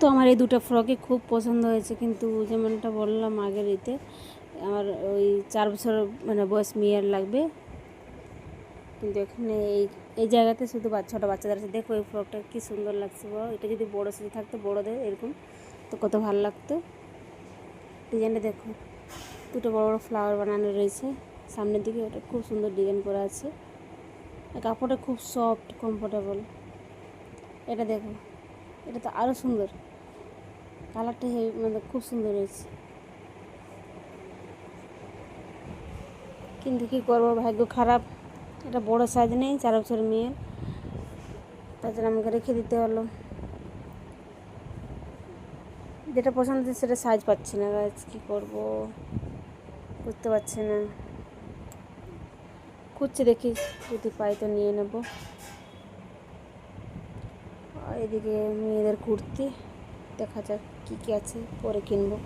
তো আমার এই দুটো ফ্রকই খুব পছন্দ হয়েছে, কিন্তু যেমনটা বললাম আগের ইতে আমার ওই চার বছর মানে বয়স মেয়ের লাগবে। কিন্তু এখানে এই এই জায়গাতে শুধু ছোটো বাচ্চাদের আছে। দেখো এই ফ্রকটা কী সুন্দর লাগছে বলো। এটা যদি বড়ো সাইজে থাকতো, বড়োদের এরকম, তো কত ভালো লাগতো। ডিজাইনটা দেখো, দুটো বড় বড় ফ্লাওয়ার বানানো রয়েছে। সামনের দিকে ওটা খুব সুন্দর ডিজাইন করা আছে। কাপড়টা খুব সফট কমফোর্টেবল এটা দেখো, এটা তো আরও সুন্দর। কালারটা হে- মানে খুব সুন্দর হয়েছে। কিন্তু কী করব, ভাগ্য খারাপ। এটা বড় সাইজ নেই, চার বছর মেয়ের জন্য আমাকে রেখে দিতে হলো। যেটা পছন্দ হচ্ছে সেটা সাইজ পাচ্ছি না গাছ কী করব? বুঝতে পারছি না। খুঁজছি দেখি, যদি পাই তো নিয়ে নেব। এদিকে মেয়েদের কুর্তি। দেখা যাক কী কী আছে পরে কিনবো।